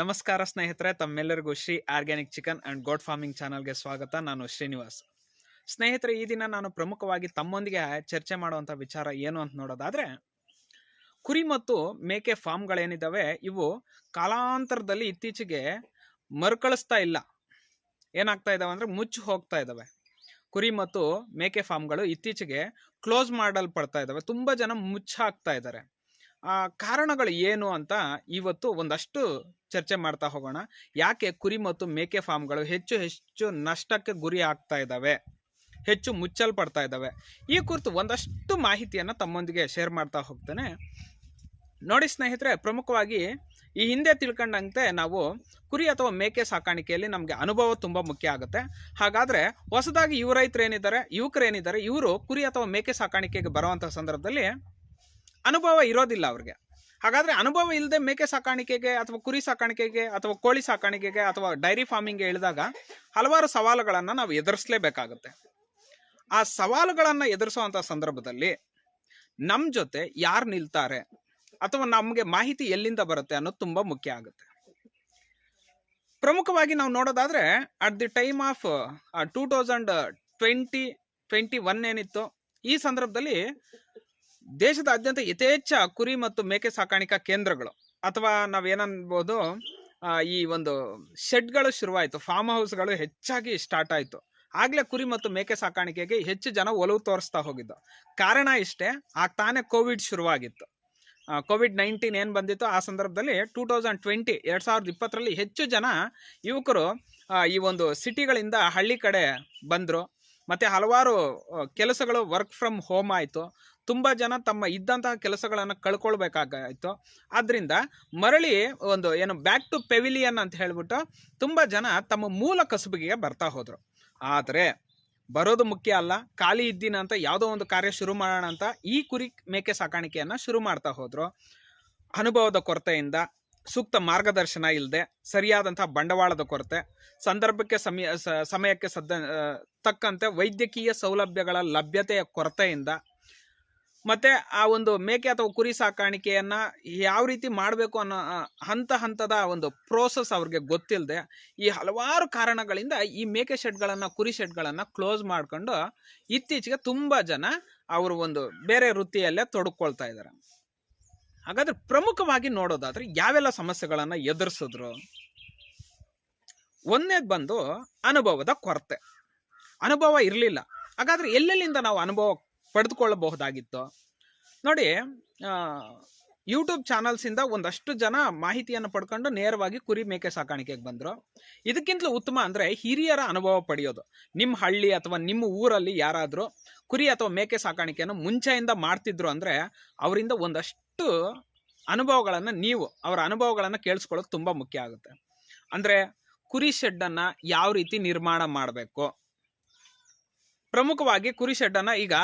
ನಮಸ್ಕಾರ ಸ್ನೇಹಿತರೆ, ತಮ್ಮೆಲ್ಲರಿಗೂ Shri organic chicken and goat farming ಚಾನಲ್ಗೆ ಸ್ವಾಗತ. ನಾನು ಶ್ರೀನಿವಾಸ್. ಸ್ನೇಹಿತರೆ, ಈ ದಿನ ನಾನು ಪ್ರಮುಖವಾಗಿ ತಮ್ಮೊಂದಿಗೆ ಚರ್ಚೆ ಮಾಡುವಂಥ ವಿಚಾರ ಏನು ಅಂತ ನೋಡೋದಾದರೆ, ಕುರಿ ಮತ್ತು ಮೇಕೆ ಫಾರ್ಮ್ಗಳೇನಿದ್ದಾವೆ ಇವು ಕಾಲಾಂತರದಲ್ಲಿ ಇತ್ತೀಚೆಗೆ ಮರುಕಳಿಸ್ತಾ ಇಲ್ಲ. ಏನಾಗ್ತಾ ಇದ್ದಾವೆ ಅಂದರೆ ಮುಚ್ಚಿ ಹೋಗ್ತಾ ಇದ್ದಾವೆ ಕುರಿ ಮತ್ತು ಮೇಕೆ ಫಾರ್ಮ್ಗಳು ಇತ್ತೀಚೆಗೆ ಕ್ಲೋಸ್ ಮಾಡಲ್ಪಡ್ತಾ ಇದ್ದಾವೆ ತುಂಬ ಜನ ಮುಚ್ಚಾಕ್ತಾ ಇದ್ದಾರೆ. ಕಾರಣಗಳು ಏನು ಅಂತ ಇವತ್ತು ಒಂದಷ್ಟು ಚರ್ಚೆ ಮಾಡ್ತಾ ಹೋಗೋಣ. ಯಾಕೆ ಕುರಿ ಮತ್ತು ಮೇಕೆ ಫಾರ್ಮ್ಗಳು ಹೆಚ್ಚು ಹೆಚ್ಚು ನಷ್ಟಕ್ಕೆ ಗುರಿ ಆಗ್ತಾ ಇದ್ದಾವೆ ಹೆಚ್ಚು ಮುಚ್ಚಲ್ಪಡ್ತಾ ಇದ್ದಾವೆ ಈ ಕುರಿತು ಒಂದಷ್ಟು ಮಾಹಿತಿಯನ್ನು ತಮ್ಮೊಂದಿಗೆ ಶೇರ್ ಮಾಡ್ತಾ ಹೋಗ್ತೇನೆ. ನೋಡಿ ಸ್ನೇಹಿತರೆ, ಪ್ರಮುಖವಾಗಿ ಈ ಹಿಂದೆ ತಿಳ್ಕೊಂಡಂತೆ ನಾವು ಕುರಿ ಅಥವಾ ಮೇಕೆ ಸಾಕಾಣಿಕೆಯಲ್ಲಿ ನಮಗೆ ಅನುಭವ ತುಂಬ ಮುಖ್ಯ ಆಗುತ್ತೆ. ಹಾಗಾದರೆ ಹೊಸದಾಗಿ ಯುವ ರೈತರು ಏನಿದ್ದಾರೆ, ಯುವಕರು ಏನಿದ್ದಾರೆ, ಇವರು ಕುರಿ ಅಥವಾ ಮೇಕೆ ಸಾಕಾಣಿಕೆಗೆ ಬರುವಂಥ ಸಂದರ್ಭದಲ್ಲಿ ಅನುಭವ ಇರೋದಿಲ್ಲ ಅವ್ರಿಗೆ. ಹಾಗಾದ್ರೆ ಅನುಭವ ಇಲ್ಲದೆ ಮೇಕೆ ಸಾಕಾಣಿಕೆಗೆ ಅಥವಾ ಕುರಿ ಸಾಕಾಣಿಕೆಗೆ ಅಥವಾ ಕೋಳಿ ಸಾಕಾಣಿಕೆಗೆ ಅಥವಾ ಡೈರಿ ಫಾರ್ಮಿಂಗ್ಗೆ ಇಳಿದಾಗ ಹಲವಾರು ಸವಾಲುಗಳನ್ನು ನಾವು ಎದುರಿಸಲೇಬೇಕಾಗುತ್ತೆ. ಆ ಸವಾಲುಗಳನ್ನು ಎದುರಿಸುವಂಥ ಸಂದರ್ಭದಲ್ಲಿ ನಮ್ಮ ಜೊತೆ ಯಾರು ನಿಲ್ತಾರೆ ಅಥವಾ ನಮಗೆ ಮಾಹಿತಿ ಎಲ್ಲಿಂದ ಬರುತ್ತೆ ಅನ್ನೋದು ತುಂಬ ಮುಖ್ಯ ಆಗುತ್ತೆ. ಪ್ರಮುಖವಾಗಿ ನಾವು ನೋಡೋದಾದ್ರೆ at the time of two thousand twenty twenty one ಏನಿತ್ತು, ಈ ಸಂದರ್ಭದಲ್ಲಿ ದೇಶದಾದ್ಯಂತ ಯಥೇಚ್ಛ ಕುರಿ ಮತ್ತು ಮೇಕೆ ಸಾಕಾಣಿಕಾ ಕೇಂದ್ರಗಳು ಅಥವಾ ನಾವೇನನ್ಬೋದು ಈ ಒಂದು ಶೆಡ್ಗಳು ಶುರುವಾಯಿತು, ಫಾರ್ಮ್ ಹೌಸ್ಗಳು ಹೆಚ್ಚಾಗಿ ಸ್ಟಾರ್ಟ್ ಆಯಿತು. ಆಗಲೇ ಕುರಿ ಮತ್ತು ಮೇಕೆ ಸಾಕಾಣಿಕೆಗೆ ಹೆಚ್ಚು ಜನ ಒಲವು ತೋರಿಸ್ತಾ ಹೋಗಿದ್ದು. ಕಾರಣ ಇಷ್ಟೇ ಆಗ ತಾನೇ ಕೋವಿಡ್ ಶುರುವಾಗಿತ್ತು. ಕೋವಿಡ್ ನೈನ್ಟೀನ್ ಏನು ಬಂದಿತ್ತು, ಆ ಸಂದರ್ಭದಲ್ಲಿ ಟೂ ತೌಸಂಡ್ ಟ್ವೆಂಟಿ, ಎರಡು ಸಾವಿರದ ಇಪ್ಪತ್ತರಲ್ಲಿ ಹೆಚ್ಚು ಜನ ಯುವಕರು ಈ ಒಂದು ಸಿಟಿಗಳಿಂದ ಹಳ್ಳಿ ಕಡೆ ಬಂದರು. ಮತ್ತು ಹಲವಾರು ಕೆಲಸಗಳು ವರ್ಕ್ ಫ್ರಮ್ ಹೋಮ್ ಆಯಿತು. ತುಂಬ ಜನ ತಮ್ಮ ಇದ್ದಂತಹ ಕೆಲಸಗಳನ್ನು ಕಳ್ಕೊಳ್ಬೇಕಾಗಾಯಿತು. ಆದ್ದರಿಂದ ಮರಳಿ ಒಂದು ಏನು ಬ್ಯಾಕ್ ಟು ಪೆವಿಲಿಯನ್ ಅಂತ ಹೇಳಿಬಿಟ್ಟು ತುಂಬ ಜನ ತಮ್ಮ ಮೂಲ ಕಸುಬಿಗೆ ಬರ್ತಾ ಹೋದರು. ಆದರೆ ಬರೋದು ಮುಖ್ಯ ಅಲ್ಲ, ಖಾಲಿ ಇದ್ದೀನ ಅಂತ ಯಾವುದೋ ಒಂದು ಕಾರ್ಯ ಶುರು ಮಾಡೋಣ ಅಂತ ಈ ಕುರಿ ಮೇಕೆ ಸಾಕಾಣಿಕೆಯನ್ನು ಶುರು ಮಾಡ್ತಾ ಹೋದರು. ಅನುಭವದ ಕೊರತೆಯಿಂದ, ಸೂಕ್ತ ಮಾರ್ಗದರ್ಶನ ಇಲ್ಲದೆ ಸರಿಯಾದಂಥ ಬಂಡವಾಳದ ಕೊರತೆ, ಸಂದರ್ಭಕ್ಕೆ ಸಮಯ ಸಮಯಕ್ಕೆ ಸದ್ದ ತಕ್ಕಂತೆ ವೈದ್ಯಕೀಯ ಸೌಲಭ್ಯಗಳ ಲಭ್ಯತೆಯ ಕೊರತೆಯಿಂದ ಮತ್ತೆ ಆ ಒಂದು ಮೇಕೆ ಅಥವಾ ಕುರಿ ಸಾಕಾಣಿಕೆಯನ್ನ ಯಾವ ರೀತಿ ಮಾಡಬೇಕು ಅನ್ನೋ ಹಂತ ಹಂತದ ಒಂದು ಪ್ರೋಸೆಸ್ ಅವ್ರಿಗೆ ಗೊತ್ತಿಲ್ಲದೆ ಈ ಹಲವಾರು ಕಾರಣಗಳಿಂದ ಈ ಮೇಕೆ ಶೆಡ್ಗಳನ್ನು ಕುರಿ ಶೆಡ್ಗಳನ್ನು ಕ್ಲೋಸ್ ಮಾಡ್ಕೊಂಡು ಇತ್ತೀಚೆಗೆ ತುಂಬ ಜನ ಅವರು ಒಂದು ಬೇರೆ ವೃತ್ತಿಯಲ್ಲೇ ತೊಡಕೊಳ್ತಾ ಇದ್ದಾರೆ. ಹಾಗಾದ್ರೆ ಪ್ರಮುಖವಾಗಿ ನೋಡೋದಾದ್ರೆ ಯಾವೆಲ್ಲ ಸಮಸ್ಯೆಗಳನ್ನು ಎದುರಿಸಿದ್ರು? ಒಂದನೇದು ಬಂದು ಅನುಭವದ ಕೊರತೆ. ಅನುಭವ ಇರಲಿಲ್ಲ. ಹಾಗಾದ್ರೆ ಎಲ್ಲೆಲ್ಲಿಂದ ನಾವು ಅನುಭವ ಪಡೆದುಕೊಳ್ಳಬಹುದಾಗಿತ್ತು. ನೋಡಿ ಯೂಟ್ಯೂಬ್ ಚಾನಲ್ಸಿಂದ ಒಂದಷ್ಟು ಜನ ಮಾಹಿತಿಯನ್ನು ಪಡ್ಕೊಂಡು ನೇರವಾಗಿ ಕುರಿ ಮೇಕೆ ಸಾಕಾಣಿಕೆಗೆ ಬಂದರು. ಇದಕ್ಕಿಂತಲೂ ಉತ್ತಮ ಅಂದರೆ ಹಿರಿಯರ ಅನುಭವ ಪಡೆಯೋದು. ನಿಮ್ಮ ಹಳ್ಳಿ ಅಥವಾ ನಿಮ್ಮ ಊರಲ್ಲಿ ಯಾರಾದರೂ ಕುರಿ ಅಥವಾ ಮೇಕೆ ಸಾಕಾಣಿಕೆಯನ್ನು ಮುಂಚೆಯಿಂದ ಮಾಡ್ತಿದ್ರು ಅಂದರೆ ಅವರಿಂದ ಒಂದಷ್ಟು ಅನುಭವಗಳನ್ನು ನೀವು, ಅವರ ಅನುಭವಗಳನ್ನು ಕೇಳಿಸ್ಕೊಳ್ಳೋದು ತುಂಬ ಮುಖ್ಯ ಆಗುತ್ತೆ. ಅಂದರೆ ಕುರಿ ಶೆಡ್ಡನ್ನು ಯಾವ ರೀತಿ ನಿರ್ಮಾಣ ಮಾಡಬೇಕು? ಪ್ರಮುಖವಾಗಿ ಕುರಿ ಶೆಡ್ಡನ್ನು ಈಗ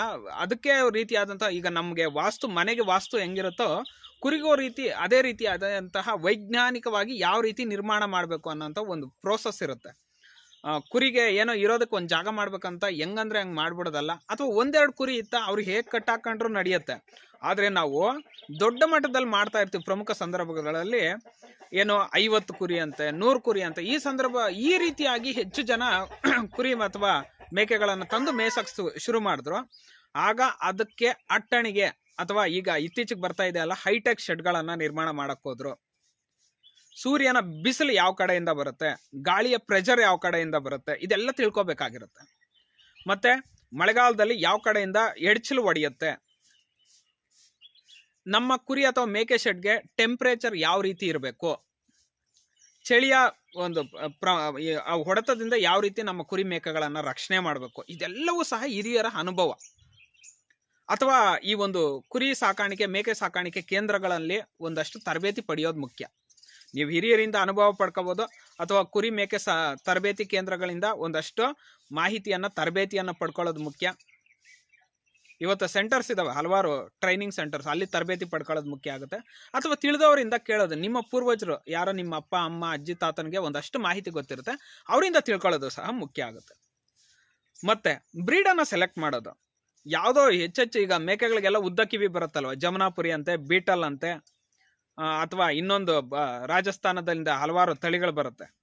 ಅದಕ್ಕೆ ರೀತಿಯಾದಂಥ ಈಗ ನಮಗೆ ವಾಸ್ತು, ಮನೆಗೆ ವಾಸ್ತು ಹೆಂಗಿರುತ್ತೋ ಕುರಿಗೋ ರೀತಿ, ಅದೇ ರೀತಿಯಾದಂತಹ ವೈಜ್ಞಾನಿಕವಾಗಿ ಯಾವ ರೀತಿ ನಿರ್ಮಾಣ ಮಾಡಬೇಕು ಅನ್ನೋಂಥ ಒಂದು ಪ್ರೋಸೆಸ್ ಇರುತ್ತೆ. ಕುರಿಗೆ ಏನೋ ಇರೋದಕ್ಕೆ ಒಂದು ಜಾಗ ಮಾಡ್ಬೇಕಂತ ಹೆಂಗಂದ್ರೆ ಹಂಗೆ ಮಾಡ್ಬಿಡೋದಲ್ಲ. ಅಥವಾ ಒಂದೆರಡು ಕುರಿ ಇತ್ತ ಅವ್ರಿಗೆ ಹೇಗೆ ಕಟ್ಟಾಕೊಂಡ್ರು ನಡೆಯುತ್ತೆ. ಆದರೆ ನಾವು ದೊಡ್ಡ ಮಟ್ಟದಲ್ಲಿ ಮಾಡ್ತಾ ಇರ್ತೀವಿ ಪ್ರಮುಖ ಸಂದರ್ಭಗಳಲ್ಲಿ. ಏನೋ ಐವತ್ತು ಕುರಿ ಅಂತೆ, ನೂರು ಕುರಿ ಅಂತೆ, ಈ ಸಂದರ್ಭ ಈ ರೀತಿಯಾಗಿ ಹೆಚ್ಚು ಜನ ಕುರಿ ಅಥವಾ ಮೇಕೆಗಳನ್ನು ತಂದು ಮೇಸಕ್ಕೆ ಶುರು ಮಾಡಿದ್ರು. ಆಗ ಅದಕ್ಕೆ ಅಟ್ಟಣಿಗೆ ಅಥವಾ ಈಗ ಇತ್ತೀಚೆಗೆ ಬರ್ತಾ ಇದೆ ಅಲ್ಲ ಹೈಟೆಕ್ ಶೆಡ್ಗಳನ್ನು ನಿರ್ಮಾಣ ಮಾಡೋಕ್ಕೋದ್ರು ಸೂರ್ಯನ ಬಿಸಿಲು ಯಾವ ಕಡೆಯಿಂದ ಬರುತ್ತೆ, ಗಾಳಿಯ ಪ್ರೆಷರ್ ಯಾವ ಕಡೆಯಿಂದ ಬರುತ್ತೆ, ಇದೆಲ್ಲ ತಿಳ್ಕೊಬೇಕಾಗಿರುತ್ತೆ. ಮತ್ತೆ ಮಳೆಗಾಲದಲ್ಲಿ ಯಾವ ಕಡೆಯಿಂದ ಎಡ್ಚಲು ಒಡೆಯುತ್ತೆ, ನಮ್ಮ ಕುರಿ ಅಥವಾ ಮೇಕೆ ಶೆಡ್ಗೆ ಟೆಂಪ್ರೇಚರ್ ಯಾವ ರೀತಿ ಇರಬೇಕು, ಚಳಿಯ ಒಂದು ಪ್ರ ಆ ಹೊಡೆತದಿಂದ ಯಾವ ರೀತಿ ನಮ್ಮ ಕುರಿ ಮೇಕೆಗಳನ್ನು ರಕ್ಷಣೆ ಮಾಡಬೇಕು, ಇದೆಲ್ಲವೂ ಸಹ ಹಿರಿಯರ ಅನುಭವ. ಅಥವಾ ಈ ಒಂದು ಕುರಿ ಸಾಕಾಣಿಕೆ, ಮೇಕೆ ಸಾಕಾಣಿಕೆ ಕೇಂದ್ರಗಳಲ್ಲಿ ಒಂದಷ್ಟು ತರಬೇತಿ ಪಡೆಯೋದು ಮುಖ್ಯ. ನೀವು ಹಿರಿಯರಿಂದ ಅನುಭವ ಪಡ್ಕೋಬೋದು, ಅಥವಾ ಕುರಿ ಮೇಕೆ ಸ, ತರಬೇತಿ ಕೇಂದ್ರಗಳಿಂದ ಒಂದಷ್ಟು ಮಾಹಿತಿಯನ್ನು, ತರಬೇತಿಯನ್ನು ಪಡ್ಕೊಳ್ಳೋದು ಮುಖ್ಯ. ಇವತ್ತು ಸೆಂಟರ್ಸ್ ಇದಾವೆ, ಹಲವಾರು ಟ್ರೈನಿಂಗ್ ಸೆಂಟರ್ಸ್ ಅಲ್ಲಿ ತರಬೇತಿ ಪಡ್ಕೊಳ್ಳೋದು ಮುಖ್ಯ ಆಗುತ್ತೆ. ಅಥವಾ ತಿಳಿದವರಿಂದ ಕೇಳೋದು, ನಿಮ್ಮ ಪೂರ್ವಜರು, ಯಾರೋ ನಿಮ್ಮ ಅಪ್ಪ, ಅಮ್ಮ, ಅಜ್ಜಿ, ತಾತನಿಗೆ ಒಂದಷ್ಟು ಮಾಹಿತಿ ಗೊತ್ತಿರುತ್ತೆ, ಅವರಿಂದ ತಿಳ್ಕೊಳ್ಳೋದು ಸಹ ಮುಖ್ಯ ಆಗುತ್ತೆ. ಮತ್ತೆ ಬ್ರೀಡನ್ನು ಸೆಲೆಕ್ಟ್ ಮಾಡೋದು. ಯಾವುದೋ ಹೆಚ್ಚೆಚ್ಚು ಈಗ ಮೇಕೆಗಳಿಗೆಲ್ಲ ಉದ್ದ ಕಿವಿ ಬರುತ್ತಲ್ವ? ಜಮನಾಪುರಿ ಅಂತೆ, ಬೀಟಲ್ ಅಂತೆ ಅಥವಾ ಇನ್ನೊಂದು ಬ- ರಾಜಸ್ಥಾನದಿಂದ ಹಲವಾರು ತಳಿಗಳು ಬರುತ್ತೆ.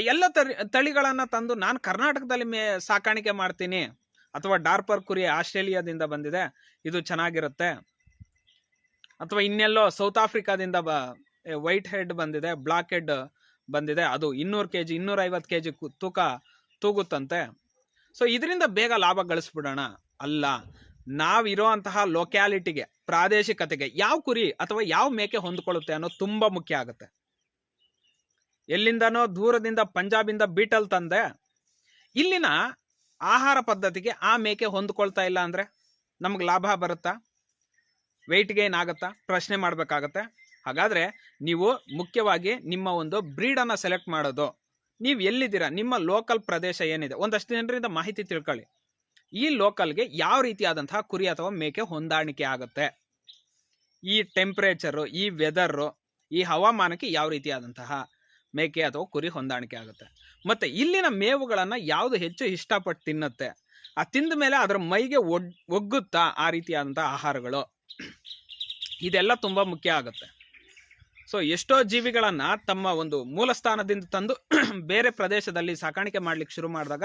ಎಲ್ಲ ತಳಿ ತಳಿಗಳನ್ನ ತಂದು ನಾನು ಕರ್ನಾಟಕದಲ್ಲಿ ಮೇ, ಸಾಕಾಣಿಕೆ ಮಾಡ್ತೀನಿ. ಅಥವಾ ಡಾರ್ಪರ್ ಕುರಿ ಆಸ್ಟ್ರೇಲಿಯಾದಿಂದ ಬಂದಿದೆ, ಇದು ಚೆನ್ನಾಗಿರುತ್ತೆ. ಅಥವಾ ಇನ್ನೆಲ್ಲೋ ಸೌತ್ ಆಫ್ರಿಕಾದಿಂದ ಬ ವೈಟ್ ಹೆಡ್ ಬಂದಿದೆ, ಬ್ಲಾಕ್ ಹೆಡ್ ಬಂದಿದೆ, ಅದು ಇನ್ನೂರು ಕೆ ಜಿ ಇನ್ನೂರೈವತ್ತು ಕೆ ಜಿ ತೂಕ ತೂಗುತ್ತಂತೆ. ಸೊ, ಇದರಿಂದ ಬೇಗ ಲಾಭ ಗಳಿಸ್ಬಿಡೋಣ. ಅಲ್ಲ ನಾವಿರೋಂತಹ ಲೊಕ್ಯಾಲಿಟಿಗೆ, ಪ್ರಾದೇಶಿಕತೆಗೆ ಯಾವ ಕುರಿ ಅಥವಾ ಯಾವ ಮೇಕೆ ಹೊಂದ್ಕೊಳ್ಳುತ್ತೆ ಅನ್ನೋದು ತುಂಬ ಮುಖ್ಯ ಆಗುತ್ತೆ. ಎಲ್ಲಿಂದನೋ ದೂರದಿಂದ, ಪಂಜಾಬಿಂದ ಬೀಟಲ್ ತಂದೆ, ಇಲ್ಲಿನ ಆಹಾರ ಪದ್ಧತಿಗೆ ಆ ಮೇಕೆ ಹೊಂದ್ಕೊಳ್ತಾ ಇಲ್ಲ ಅಂದ್ರೆ ನಮ್ಗೆ ಲಾಭ ಬರುತ್ತಾ? ವೆಯ್ಟ್ ಗೇನ್ ಆಗುತ್ತಾ? ಪ್ರಶ್ನೆ ಮಾಡಬೇಕಾಗತ್ತೆ. ಹಾಗಾದ್ರೆ ನೀವು ಮುಖ್ಯವಾಗಿ ನಿಮ್ಮ ಒಂದು ಬ್ರೀಡನ್ನು ಸೆಲೆಕ್ಟ್ ಮಾಡೋದು. ನೀವು ಎಲ್ಲಿದ್ದೀರಾ? ನಿಮ್ಮ ಲೋಕಲ್ ಪ್ರದೇಶ ಏನಿದೆ? ಒಂದಷ್ಟು ಜನರಿಂದ ಮಾಹಿತಿ ತಿಳ್ಕೊಳ್ಳಿ. ಈ ಲೋಕಲ್ಗೆ ಯಾವ ರೀತಿಯಾದಂತಹ ಕುರಿ ಅಥವಾ ಮೇಕೆ ಹೊಂದಾಣಿಕೆ ಆಗುತ್ತೆ? ಈ ಟೆಂಪ್ರೇಚರು ಈ ವೆದರು ಈ ಹವಾಮಾನಕ್ಕೆ ಯಾವ ರೀತಿಯಾದಂತಹ ಮೇಕೆ ಅಥವಾ ಕುರಿ ಹೊಂದಾಣಿಕೆ ಆಗುತ್ತೆ. ಮತ್ತೆ ಇಲ್ಲಿನ ಮೇವುಗಳನ್ನು ಯಾವುದು ಹೆಚ್ಚು ಇಷ್ಟಪಟ್ಟು ತಿನ್ನುತ್ತೆ? ಆ ತಿಂದ ಮೇಲೆ ಅದರ ಮೈಗೆ ಒಗ್ಗುತ್ತಾ ಆ ರೀತಿಯಾದಂಥ ಆಹಾರಗಳು? ಇದೆಲ್ಲ ತುಂಬಾ ಮುಖ್ಯ ಆಗುತ್ತೆ. ಸೊ ಎಷ್ಟೋ ಜೀವಿಗಳನ್ನು ತಮ್ಮ ಒಂದು ಮೂಲ ಸ್ಥಾನದಿಂದ ತಂದು ಬೇರೆ ಪ್ರದೇಶದಲ್ಲಿ ಸಾಕಾಣಿಕೆ ಮಾಡ್ಲಿಕ್ಕೆ ಶುರು ಮಾಡಿದಾಗ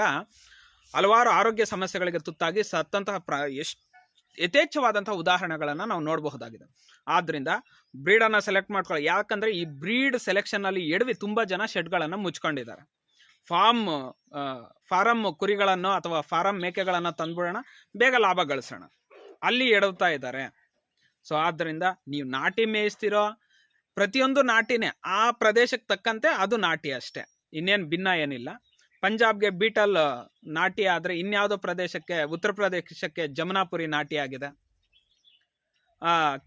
ಹಲವಾರು ಆರೋಗ್ಯ ಸಮಸ್ಯೆಗಳಿಗೆ ತುತ್ತಾಗಿ ಸತ್ತಂತಹ ಪ್ರ, ಎಷ್ಟ್ ಯಥೇಚ್ಛವಾದಂತಹ ಉದಾಹರಣೆಗಳನ್ನು ನಾವು ನೋಡಬಹುದಾಗಿದೆ. ಆದ್ದರಿಂದ ಬ್ರೀಡನ್ನು ಸೆಲೆಕ್ಟ್ ಮಾಡ್ಕೊಳ್ಳಿ. ಯಾಕಂದ್ರೆ ಈ ಬ್ರೀಡ್ ಸೆಲೆಕ್ಷನ್ ಅಲ್ಲಿ ಎಡವಿ ತುಂಬಾ ಜನ ಶೆಡ್ಗಳನ್ನು ಮುಚ್ಕೊಂಡಿದ್ದಾರೆ. ಫಾರ್ಮ್ ಫಾರಮ್ ಕುರಿಗಳನ್ನು ಅಥವಾ ಫಾರಮ್ ಮೇಕೆಗಳನ್ನು ತಂದ್ಬಿಡೋಣ, ಬೇಗ ಲಾಭ ಗಳಿಸೋಣ. ಅಲ್ಲಿ ಎಡವ್ತಾ ಇದ್ದಾರೆ. ಸೊ ಆದ್ದರಿಂದ ನೀವು ನಾಟಿ ಮೇಯಿಸ್ತಿರೋ, ಪ್ರತಿಯೊಂದು ನಾಟಿನೇ ಆ ಪ್ರದೇಶಕ್ಕೆ ತಕ್ಕಂತೆ ಅದು ನಾಟಿ ಅಷ್ಟೇ. ಇನ್ನೇನು ಭಿನ್ನ ಏನಿಲ್ಲ. ಪಂಜಾಬ್ಗೆ ಬೀಟಲ್ ನಾಟಿ ಆದರೆ ಇನ್ಯಾವುದೋ ಪ್ರದೇಶಕ್ಕೆ, ಉತ್ತರ ಪ್ರದೇಶಕ್ಕೆ ಜಮನಾಪುರಿ ನಾಟಿ ಆಗಿದೆ.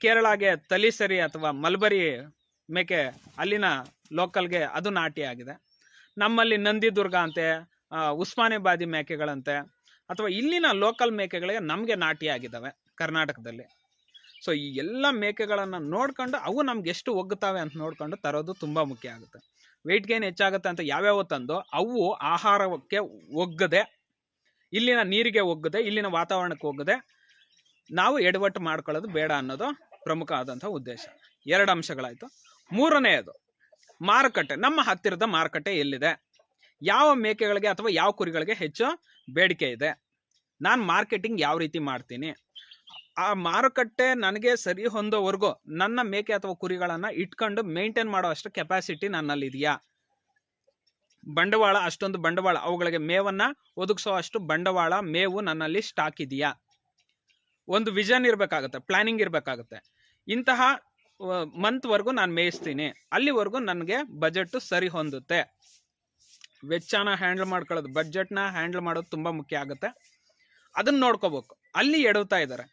ಕೇರಳಗೆ ತಲಿಸರಿ ಅಥವಾ ಮಲ್ಬರಿ ಮೇಕೆ ಅಲ್ಲಿನ ಲೋಕಲ್ಗೆ ಅದು ನಾಟಿ ಆಗಿದೆ. ನಮ್ಮಲ್ಲಿ ನಂದಿದುರ್ಗ ಅಂತೆ ಉಸ್ಮಾನಾಬಾದಿ ಮೇಕೆಗಳಂತೆ, ಅಥವಾ ಇಲ್ಲಿನ ಲೋಕಲ್ ಮೇಕೆಗಳಿಗೆ ನಮಗೆ ನಾಟಿ ಆಗಿದ್ದಾವೆ ಕರ್ನಾಟಕದಲ್ಲಿ. ಸೊ, ಈ ಎಲ್ಲ ಮೇಕೆಗಳನ್ನು ನೋಡ್ಕೊಂಡು ಅವು ನಮ್ಗೆ ಎಷ್ಟು ಒಗ್ಗುತ್ತವೆ ಅಂತ ನೋಡ್ಕೊಂಡು ತರೋದು ತುಂಬ ಮುಖ್ಯ ಆಗುತ್ತೆ. ವೆಯ್ಟ್ ಗೇನ್ ಹೆಚ್ಚಾಗುತ್ತೆ ಅಂತ ಯಾವ್ಯಾವ ತಂದು ಅವು ಆಹಾರಕ್ಕೆ ಒಗ್ಗದೆ, ಇಲ್ಲಿನ ನೀರಿಗೆ ಒಗ್ಗದೆ, ಇಲ್ಲಿನ ವಾತಾವರಣಕ್ಕೆ ಒಗ್ಗದೆ ನಾವು ಎಡವಟ್ಟು ಮಾಡ್ಕೊಳ್ಳೋದು ಬೇಡ ಅನ್ನೋದು ಪ್ರಮುಖ ಆದಂಥ ಉದ್ದೇಶ. ಎರಡು ಅಂಶಗಳಾಯಿತು. ಮೂರನೆಯದು, ಮಾರುಕಟ್ಟೆ. ನಮ್ಮ ಹತ್ತಿರದ ಮಾರುಕಟ್ಟೆ ಎಲ್ಲಿದೆ? ಯಾವ ಮೇಕೆಗಳಿಗೆ ಅಥವಾ ಯಾವ ಕುರಿಗಳಿಗೆ ಹೆಚ್ಚು ಬೇಡಿಕೆ ಇದೆ? ನಾನು ಮಾರ್ಕೆಟಿಂಗ್ ಯಾವ ರೀತಿ ಮಾಡ್ತೀನಿ? ಆ ಮಾರುಕಟ್ಟೆ ನನಗೆ ಸರಿ ಹೊಂದೋವರೆಗೂ ನನ್ನ ಮೇಕೆ ಅಥವಾ ಕುರಿಗಳನ್ನು ಇಟ್ಕೊಂಡು ಮೇಂಟೈನ್ ಮಾಡೋ ಅಷ್ಟು ಕೆಪಾಸಿಟಿ ನನ್ನಲ್ಲಿ ಇದೆಯಾ ಬಂಡವಾಳ, ಅಷ್ಟೊಂದು ಬಂಡವಾಳ, ಅವುಗಳಿಗೆ ಮೇವನ್ನ ಒದಗಿಸೋ ಅಷ್ಟು ಬಂಡವಾಳ, ಮೇವು ನನ್ನಲ್ಲಿ ಸ್ಟಾಕ್ ಇದೆಯಾ? ಒಂದು ವಿಷನ್ ಇರಬೇಕಾಗುತ್ತೆ ಪ್ಲಾನಿಂಗ್ ಇರಬೇಕಾಗುತ್ತೆ. ಇಂತಹ ಮಂತ್ವರೆಗೂ ನಾನು ಮೇಯಿಸ್ತೀನಿ. ಅಲ್ಲಿವರೆಗೂ ನನಗೆ ಬಜೆಟ್ ಸರಿ ಹೊಂದುತ್ತೆ. ವೆಚ್ಚನ ಹ್ಯಾಂಡಲ್ ಮಾಡ್ಕೊಳ್ಳೋದು ಬಜೆಟ್ನ ಹ್ಯಾಂಡಲ್ ಮಾಡೋದು ತುಂಬ ಮುಖ್ಯ ಆಗುತ್ತೆ. ಅದನ್ನ ನೋಡ್ಕೋಬೇಕು. ಅಲ್ಲಿ ಎಡವ್ತಾ ಇದ್ದಾರೆ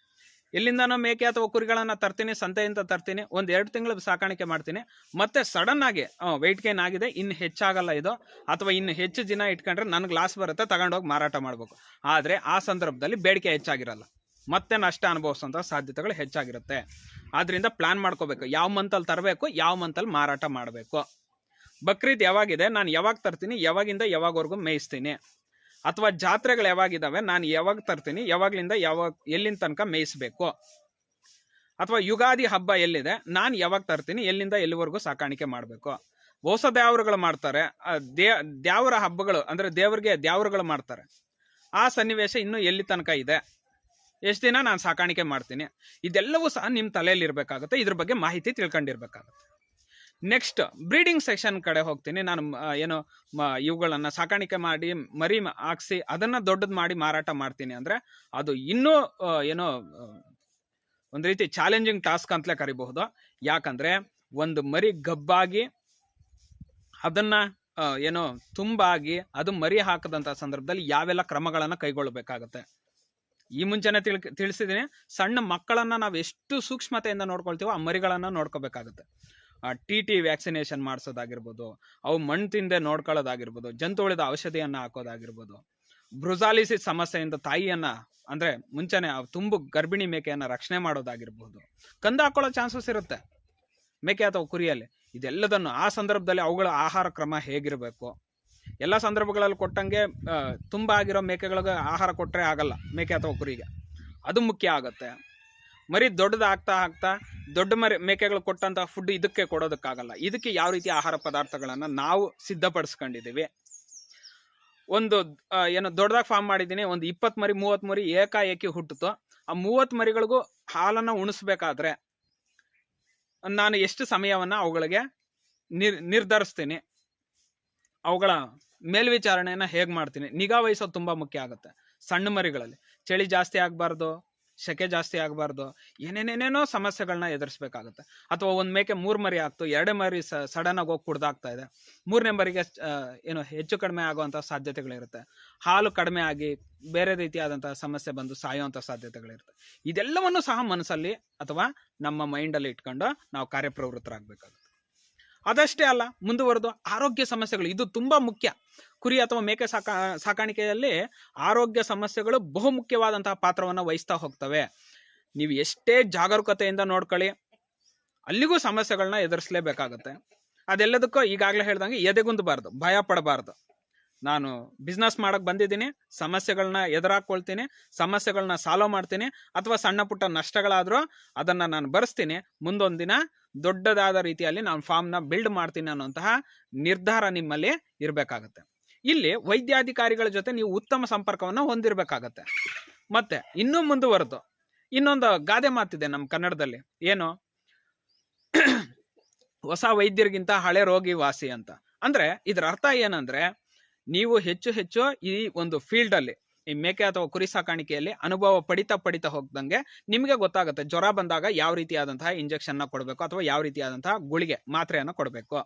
ಎಲ್ಲಿಂದನೋ ಮೇಕೆ ಅಥವಾ ಕುರಿಗಳನ್ನು ತರ್ತೀನಿ, ಸಂತೆಯಿಂದ ತರ್ತೀನಿ, ಒಂದು ಎರಡು ತಿಂಗಳು ಸಾಕಾಣಿಕೆ ಮಾಡ್ತೀನಿ. ಮತ್ತೆ ಸಡನ್ ಆಗಿ ವೆಯ್ಟ್ ಗೇನ್ ಆಗಿದೆ ಇನ್ನು ಹೆಚ್ಚಾಗಲ್ಲ ಇದು. ಅಥವಾ ಇನ್ನು ಹೆಚ್ಚು ದಿನ ಇಟ್ಕೊಂಡ್ರೆ ನನಗೆ ಲಾಸ್ ಬರುತ್ತೆ, ತಗೊಂಡೋಗಿ ಮಾರಾಟ ಮಾಡಬೇಕು. ಆದರೆ ಆ ಸಂದರ್ಭದಲ್ಲಿ ಬೇಡಿಕೆ ಹೆಚ್ಚಾಗಿರಲ್ಲ. ಮತ್ತೆ ನಷ್ಟ ಅನುಭವಿಸೋಂಥ ಸಾಧ್ಯತೆಗಳು ಹೆಚ್ಚಾಗಿರುತ್ತೆ. ಆದ್ರಿಂದ ಪ್ಲಾನ್ ಮಾಡ್ಕೋಬೇಕು. ಯಾವ ಮಂತಲ್ಲಿ ತರಬೇಕು, ಯಾವ ಮಂತಲ್ಲಿ ಮಾರಾಟ ಮಾಡಬೇಕು. ಬಕ್ರೀದ್ ಯಾವಾಗಿದೆ, ನಾನು ಯಾವಾಗ ತರ್ತೀನಿ, ಯಾವಾಗಿಂದ ಯಾವಾಗವರೆಗೂ ಮೇಯಿಸ್ತೀನಿ. ಅಥವಾ ಜಾತ್ರೆಗಳು ಯಾವಾಗಿದ್ದಾವೆ ನಾನು ಯಾವಾಗ ತರ್ತೀನಿ, ಯಾವಾಗ್ಲಿಂದ ಯಾವಾಗ, ಎಲ್ಲಿಂದ ತನಕ ಮೇಯಿಸಬೇಕು? ಅಥವಾ ಯುಗಾದಿ ಹಬ್ಬ ಎಲ್ಲಿದೆ, ನಾನು ಯಾವಾಗ ತರ್ತೀನಿ, ಎಲ್ಲಿಂದ ಎಲ್ಲಿವರೆಗೂ ಸಾಕಾಣಿಕೆ ಮಾಡಬೇಕು? ಹೊಸ ದೇವರುಗಳು ಮಾಡ್ತಾರೆ ದೇ, ದ್ಯಾವರ ಹಬ್ಬಗಳು, ಅಂದ್ರೆ ದೇವರಿಗೆ ದೇವರುಗಳು ಮಾಡ್ತಾರೆ. ಆ ಸನ್ನಿವೇಶ ಇನ್ನೂ ಎಲ್ಲಿ ತನಕ ಇದೆ? ಎಷ್ಟು ದಿನ ನಾನು ಸಾಕಾಣಿಕೆ ಮಾಡ್ತೀನಿ? ಇದೆಲ್ಲವೂ ಸಹ ನಿಮ್ಮ ತಲೆಯಲ್ಲಿ ಇರಬೇಕಾಗುತ್ತೆ ಇದ್ರ ಬಗ್ಗೆ ಮಾಹಿತಿ ತಿಳ್ಕೊಂಡಿರ್ಬೇಕಾಗುತ್ತೆ. ನೆಕ್ಸ್ಟ್ ಬ್ರೀಡಿಂಗ್ ಸೆಕ್ಷನ್ ಕಡೆ ಹೋಗ್ತೀನಿ. ನಾನು ಏನು ಇವುಗಳನ್ನು ಸಾಕಾಣಿಕೆ ಮಾಡಿ, ಮರಿ ಹಾಕ್ಸಿ, ಅದನ್ನು ದೊಡ್ಡದು ಮಾಡಿ ಮಾರಾಟ ಮಾಡ್ತೀನಿ ಅಂದರೆ, ಅದು ಇನ್ನೂ ಏನೋ ಒಂದು ರೀತಿ ಚಾಲೆಂಜಿಂಗ್ ಟಾಸ್ಕ್ ಅಂತಲೇ ಕರಿಬಹುದು. ಯಾಕಂದರೆ, ಒಂದು ಮರಿ ಗಬ್ಬಾಗಿ, ಅದನ್ನು ಏನೋ, ತುಂಬಾಗಿ, ಅದು ಮರಿ ಹಾಕದಂಥ ಸಂದರ್ಭದಲ್ಲಿ ಯಾವೆಲ್ಲ ಕ್ರಮಗಳನ್ನು ಕೈಗೊಳ್ಳಬೇಕಾಗತ್ತೆ. ಈ ಮುಂಚೆನೆ ತಿಳ್ ತಿಳಿಸಿದ್ದೀನಿ ಸಣ್ಣ ಮಕ್ಕಳನ್ನು ನಾವು ಎಷ್ಟು ಸೂಕ್ಷ್ಮತೆಯಿಂದ ನೋಡ್ಕೊಳ್ತೀವೋ ಆ ಮರಿಗಳನ್ನು ನೋಡ್ಕೋಬೇಕಾಗುತ್ತೆ. ಟಿ ಟಿ ವ್ಯಾಕ್ಸಿನೇಷನ್ ಮಾಡಿಸೋದಾಗಿರ್ಬೋದು, ಅವು ಮಣ್ಣು ತಿಂದೆ ನೋಡ್ಕೊಳ್ಳೋದಾಗಿರ್ಬೋದು ಜಂತುಳಿದ ಔಷಧಿಯನ್ನು ಹಾಕೋದಾಗಿರ್ಬೋದು ಬ್ರುಜಾಲಿಸಿಸ್ ಸಮಸ್ಯೆಯಿಂದ ತಾಯಿಯನ್ನ, ಅಂದ್ರೆ ಮುಂಚೆನೆ ತುಂಬು ಗರ್ಭಿಣಿ ಮೇಕೆಯನ್ನು ರಕ್ಷಣೆ ಮಾಡೋದಾಗಿರ್ಬೋದು, ಕಂದ ಹಾಕೊಳ್ಳೋ ಚಾನ್ಸಸ್ ಇರುತ್ತೆ, ಮೇಕೆ ಅಥವಾ ಕುರಿಯಲ್ಲಿ. ಇದೆಲ್ಲದನ್ನು ಆ ಸಂದರ್ಭದಲ್ಲಿ ಅವುಗಳ ಆಹಾರ ಕ್ರಮ ಹೇಗಿರಬೇಕು? ಎಲ್ಲ ಸಂದರ್ಭಗಳಲ್ಲಿ ಕೊಟ್ಟಂಗೆ ತುಂಬ ಆಗಿರೋ ಮೇಕೆಗಳಿಗೆ ಆಹಾರ ಕೊಟ್ಟರೆ ಆಗಲ್ಲ, ಮೇಕೆ ಅಥವಾ ಕುರಿಗೆ. ಅದು ಮುಖ್ಯ ಆಗುತ್ತೆ. ಮರಿ ದೊಡ್ಡದಾಗ್ತಾ ಆಗ್ತಾ ದೊಡ್ಡ ಮರಿ ಮೇಕೆಗಳು ಕೊಟ್ಟಂತ ಫುಡ್ ಇದಕ್ಕೆ ಕೊಡೋದಕ್ಕಾಗಲ್ಲ. ಇದಕ್ಕೆ ಯಾವ ರೀತಿ ಆಹಾರ ಪದಾರ್ಥಗಳನ್ನು ನಾವು ಸಿದ್ಧಪಡಿಸ್ಕೊಂಡಿದ್ದೀವಿ? ಒಂದು ಏನು ದೊಡ್ಡದಾಗಿ ಫಾರ್ಮ್ ಮಾಡಿದ್ದೀನಿ, ಒಂದು ಇಪ್ಪತ್ತು ಮರಿ, ಮೂವತ್ತು ಮರಿ ಏಕಾಏಕಿ ಹುಟ್ಟಿತು. ಆ ಮೂವತ್ತು ಮರಿಗಳಿಗೂ ಹಾಲನ್ನ ಉಣಿಸ್ಬೇಕಾದ್ರೆ ನಾನು ಎಷ್ಟು ಸಮಯವನ್ನ ಅವುಗಳಿಗೆ ನಿರ್, ನಿರ್ಧರಿಸ್ತೀನಿ. ಅವುಗಳ ಮೇಲ್ವಿಚಾರಣೆಯನ್ನು ಹೇಗೆ ಮಾಡ್ತೀನಿ? ನಿಗಾ ವಹಿಸೋದು ತುಂಬಾ ಮುಖ್ಯ ಆಗುತ್ತೆ. ಸಣ್ಣ ಮರಿಗಳಲ್ಲಿ. ಚಳಿ ಜಾಸ್ತಿ ಆಗಬಾರ್ದು. ಸೆಕೆ ಜಾಸ್ತಿ ಆಗಬಾರ್ದು. ಏನೇನೇನೇನೋ ಸಮಸ್ಯೆಗಳನ್ನ ಎದುರಿಸ್ಬೇಕಾಗುತ್ತೆ. ಅಥವಾ ಒಂದು ಮೇಕೆ ಮೂರು ಮರಿ ಆಗ್ತು, ಎರಡೇ ಮರಿ ಸಡನ್ ಆಗಿ ಹೋಗಿ ಕುಡ್ದಾಗ್ತಾ ಇದೆ. ಮೂರನೇ ಮರಿಗೆ ಏನು ಹೆಚ್ಚು ಕಡಿಮೆ ಆಗುವಂಥ ಸಾಧ್ಯತೆಗಳಿರುತ್ತೆ. ಹಾಲು ಕಡಿಮೆ ಆಗಿ ಬೇರೆ ರೀತಿಯಾದಂಥ ಸಮಸ್ಯೆ ಬಂದು ಸಾಯುವಂಥ ಸಾಧ್ಯತೆಗಳಿರುತ್ತೆ. ಇದೆಲ್ಲವನ್ನು ಸಹ ಮನಸ್ಸಲ್ಲಿ ಅಥವಾ ನಮ್ಮ ಮೈಂಡಲ್ಲಿ ಇಟ್ಕೊಂಡು ನಾವು ಕಾರ್ಯಪ್ರವೃತ್ತರಾಗಬೇಕಾಗುತ್ತೆ. ಅದಷ್ಟೇ ಅಲ್ಲ, ಮುಂದುವರೆದು ಆರೋಗ್ಯ ಸಮಸ್ಯೆಗಳು. ಇದು ತುಂಬಾ ಮುಖ್ಯ. ಕುರಿ ಅಥವಾ ಮೇಕೆ ಸಾಕಾ, ಸಾಕಾಣಿಕೆಯಲ್ಲಿ ಆರೋಗ್ಯ ಸಮಸ್ಯೆಗಳು ಬಹುಮುಖ್ಯವಾದಂತಹ ಪಾತ್ರವನ್ನು ವಹಿಸ್ತಾ ಹೋಗ್ತವೆ. ನೀವು ಎಷ್ಟೇ ಜಾಗರೂಕತೆಯಿಂದ ನೋಡ್ಕೊಳ್ಳಿ, ಅಲ್ಲಿಗೂ ಸಮಸ್ಯೆಗಳನ್ನ ಎದುರಿಸಲೇಬೇಕಾಗತ್ತೆ. ಅದೆಲ್ಲದಕ್ಕೂ ಈಗಾಗಲೇ ಹೇಳ್ದಂಗೆ ಎದೆಗುಂದಬಾರ್ದು, ಭಯ ಪಡಬಾರ್ದು. ನಾನು ಬಿಸ್ನೆಸ್ ಮಾಡಕ್ ಬಂದಿದ್ದೀನಿ ಸಮಸ್ಯೆಗಳನ್ನ ಎದುರಾಕೊಳ್ತೀನಿ ಸಮಸ್ಯೆಗಳನ್ನ ಸಾಲ್ವ್ ಮಾಡ್ತೀನಿ, ಅಥವಾ ಸಣ್ಣ ಪುಟ್ಟ ನಷ್ಟಗಳಾದರೂ ಅದನ್ನ ನಾನು ಬರೆಸ್ತೀನಿ ಮುಂದೊಂದು ದಿನ ದೊಡ್ಡದಾದ ರೀತಿಯಲ್ಲಿ ನಾನು ಫಾರ್ಮ್ನ ಬಿಲ್ಡ್ ಮಾಡ್ತೀನಿ ಅನ್ನುವಂತಹ ನಿರ್ಧಾರ ನಿಮ್ಮಲ್ಲಿ ಇರಬೇಕಾಗತ್ತೆ. ಇಲ್ಲಿ ವೈದ್ಯಾಧಿಕಾರಿಗಳ ಜೊತೆ ನೀವು ಉತ್ತಮ ಸಂಪರ್ಕವನ್ನು ಹೊಂದಿರಬೇಕಾಗತ್ತೆ. ಮತ್ತೆ ಇನ್ನೂ ಮುಂದುವರೆದು. ಇನ್ನೊಂದು ಗಾದೆ ಮಾತಿದೆ ನಮ್ಮ ಕನ್ನಡದಲ್ಲಿ. ಏನು? ಹೊಸ ವೈದ್ಯರಿಗಿಂತ ಹಳೆ ರೋಗಿ ವಾಸಿ ಅಂತ. ಅಂದ್ರೆ ಇದರ ಅರ್ಥ ಏನಂದ್ರೆ, ನೀವು ಹೆಚ್ಚು ಹೆಚ್ಚು ಈ ಒಂದು ಫೀಲ್ಡ್ ಅಲ್ಲಿ ಈ ಮೇಕೆ ಅಥವಾ ಕುರಿ ಸಾಕಾಣಿಕೆಯಲ್ಲಿ ಅನುಭವ ಪಡಿತಾ ಪಡಿತಾ ಹೋಗ್ದಂಗೆ ನಿಮಗೆ ಗೊತ್ತಾಗುತ್ತೆ ಜ್ವರ ಬಂದಾಗ ಯಾವ ರೀತಿಯಾದಂತಹ ಇಂಜೆಕ್ಷನ್ನ ಕೊಡಬೇಕು ಅಥವಾ ಯಾವ ರೀತಿಯಾದಂತಹ ಗುಳಿಗೆ ಮಾತ್ರೆಯನ್ನು ಕೊಡಬೇಕು.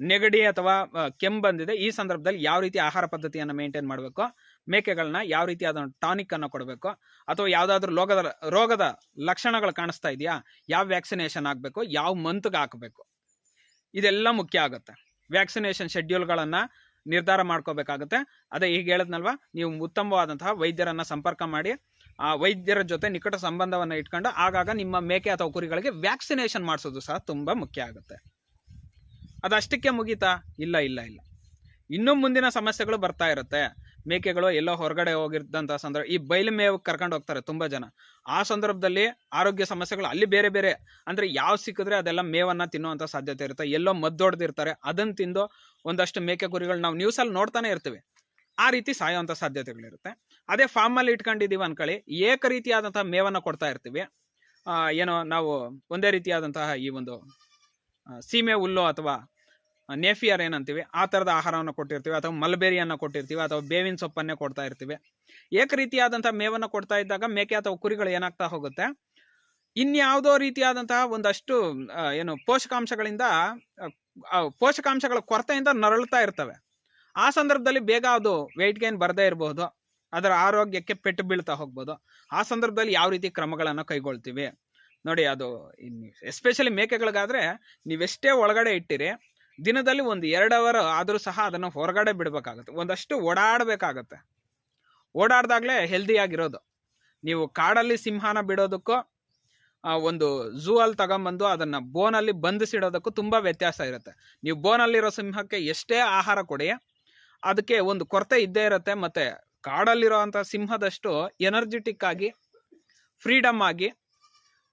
ನೆಗಡಿ ಅಥವಾ ಕೆಮ್ಮು ಬಂದಿದೆ ಈ ಸಂದರ್ಭದಲ್ಲಿ ಯಾವ ರೀತಿ ಆಹಾರ ಪದ್ಧತಿಯನ್ನು ಮೇಂಟೈನ್ ಮಾಡಬೇಕು, ಮೇಕೆಗಳನ್ನ ಯಾವ ರೀತಿಯಾದ ಟಾನಿಕ್ ಅನ್ನು ಕೊಡಬೇಕು, ಅಥವಾ ಯಾವ್ದಾದ್ರು ರೋಗದ ರೋಗದ ಲಕ್ಷಣಗಳು ಕಾಣಿಸ್ತಾ ಇದೆಯಾ, ಯಾವ ವ್ಯಾಕ್ಸಿನೇಷನ್ ಆಗಬೇಕು, ಯಾವ ಮಂತ್ಗೆ ಹಾಕಬೇಕು, ಇದೆಲ್ಲ ಮುಖ್ಯ ಆಗುತ್ತೆ. ವ್ಯಾಕ್ಸಿನೇಷನ್ ಶೆಡ್ಯೂಲ್ಗಳನ್ನ ನಿರ್ಧಾರ ಮಾಡ್ಕೋಬೇಕಾಗುತ್ತೆ. ಅದೇ ಈಗ ಹೇಳಿದ್ನಲ್ವ? ನೀವು ಉತ್ತಮವಾದಂತಹ ವೈದ್ಯರನ್ನ ಸಂಪರ್ಕ ಮಾಡಿ, ಆ ವೈದ್ಯರ ಜೊತೆ ನಿಕಟ ಸಂಬಂಧವನ್ನ ಇಟ್ಕೊಂಡು ಆಗಾಗ ನಿಮ್ಮ ಮೇಕೆ ಅಥವಾ ಕುರಿಗಳಿಗೆ ವ್ಯಾಕ್ಸಿನೇಷನ್ ಮಾಡಿಸೋದು ಸಹ ತುಂಬಾ ಮುಖ್ಯ ಆಗುತ್ತೆ. ಅದಷ್ಟಕ್ಕೆ ಮುಗೀತಾ? ಇಲ್ಲ ಇಲ್ಲ ಇಲ್ಲ. ಇನ್ನೂ ಮುಂದಿನ ಸಮಸ್ಯೆಗಳು ಬರ್ತಾ ಇರುತ್ತೆ. ಮೇಕೆಗಳು ಎಲ್ಲೋ ಹೊರಗಡೆ ಹೋಗಿದ್ದಂಥ ಸಂದರ್ಭ, ಈ ಬಯಲು ಮೇವು ಕರ್ಕೊಂಡು ಹೋಗ್ತಾರೆ ತುಂಬಾ ಜನ. ಆ ಸಂದರ್ಭದಲ್ಲಿ ಆರೋಗ್ಯ ಸಮಸ್ಯೆಗಳು ಅಲ್ಲಿ ಬೇರೆ ಬೇರೆ, ಅಂದ್ರೆ ಯಾವ ಸಿಕ್ಕಿದ್ರೆ ಅದೆಲ್ಲ ಮೇವನ್ನ ತಿನ್ನುವಂಥ ಸಾಧ್ಯತೆ ಇರುತ್ತೆ. ಎಲ್ಲೋ ಮದ್ದೊಡ್ದಿರ್ತಾರೆ ಅದನ್ನ ತಿಂದು ಒಂದಷ್ಟು ಮೇಕೆ ಕುರಿಗಳು ನಾವು ನ್ಯೂಸಲ್ಲಿ ನೋಡ್ತಾನೆ ಇರ್ತೀವಿ. ಆ ರೀತಿ ಸಾಯುವಂತ ಸಾಧ್ಯತೆಗಳಿರುತ್ತೆ. ಅದೇ ಫಾರ್ಮ್ ಅಲ್ಲಿ ಇಟ್ಕೊಂಡಿದೀವಿ ಅನ್ಕೊಳ್ಳಿ, ಏಕ ರೀತಿಯಾದಂಥ ಮೇವನ್ನ ಕೊಡ್ತಾ ಇರ್ತೀವಿ. ಏನೋ ನಾವು ಒಂದೇ ರೀತಿಯಾದಂತಹ ಈ ಒಂದು ಸೀಮೆ ಹುಲ್ಲು ಅಥವಾ ನೇಫಿಯರ್ ಏನಂತೀವಿ? ಆ ಥರದ ಆಹಾರವನ್ನು ಕೊಟ್ಟಿರ್ತೀವಿ ಅಥವಾ ಮಲ್ಬೇರಿಯನ್ನು ಕೊಟ್ಟಿರ್ತೀವಿ ಅಥವಾ ಬೇವಿನ ಸೊಪ್ಪನ್ನೇ ಕೊಡ್ತಾ ಇರ್ತೀವಿ. ಏಕ ರೀತಿಯಾದಂತಹ ಮೇವನ್ನು ಕೊಡ್ತಾ ಇದ್ದಾಗ ಮೇಕೆ ಅಥವಾ ಕುರಿಗಳು ಏನಾಗ್ತಾ ಹೋಗುತ್ತೆ? ಇನ್ಯಾವುದೋ ರೀತಿಯಾದಂತಹ ಒಂದಷ್ಟು ಏನು ಪೋಷಕಾಂಶಗಳಿಂದ ಪೋಷಕಾಂಶಗಳ ಕೊರತೆಯಿಂದ ನರಳುತ್ತಾ ಇರ್ತವೆ. ಆ ಸಂದರ್ಭದಲ್ಲಿ ಬೇಗ ಅದು ವೆಯ್ಟ್ ಗೇನ್ ಬರದೇ ಇರಬಹುದು ಅದರ ಆರೋಗ್ಯಕ್ಕೆ ಪೆಟ್ಟು ಬೀಳ್ತಾ ಹೋಗ್ಬೋದು. ಆ ಸಂದರ್ಭದಲ್ಲಿ ಯಾವ ರೀತಿ ಕ್ರಮಗಳನ್ನು ಕೈಗೊಳ್ತೀವಿ? ನೋಡಿ ಅದು ಎಸ್ಪೆಷಲಿ ಮೇಕೆಗಳಿಗಾದ್ರೆ ನೀವೆಷ್ಟೇ ಒಳಗಡೆ ಇಟ್ಟಿರಿ ದಿನದಲ್ಲಿ ಒಂದು ಎರಡು ಅವರ್ ಆದರೂ ಸಹ ಅದನ್ನು ಹೊರಗಡೆ ಬಿಡಬೇಕಾಗುತ್ತೆ. ಒಂದಷ್ಟು ಓಡಾಡಬೇಕಾಗತ್ತೆ. ಓಡಾಡ್ದಾಗಲೇ ಹೆಲ್ದಿಯಾಗಿರೋದು ನೀವು ಕಾಡಲ್ಲಿ ಸಿಂಹನ ಬಿಡೋದಕ್ಕೂ ಒಂದು ಝೂ ಅಲ್ಲಿ ತಗೊಂಬಂದು ಅದನ್ನು ಬೋನಲ್ಲಿ ಬಂಧಿಸಿಡೋದಕ್ಕೂ ತುಂಬ ವ್ಯತ್ಯಾಸ ಇರುತ್ತೆ. ನೀವು ಬೋನಲ್ಲಿರೋ ಸಿಂಹಕ್ಕೆ ಎಷ್ಟೇ ಆಹಾರ ಕೊಡಿ, ಅದಕ್ಕೆ ಒಂದು ಕೊರತೆ ಇದ್ದೇ ಇರುತ್ತೆ. ಮತ್ತು ಕಾಡಲ್ಲಿರೋ ಅಂಥ ಸಿಂಹದಷ್ಟು ಎನರ್ಜೆಟಿಕ್ ಆಗಿ ಫ್ರೀಡಮ್ ಆಗಿ,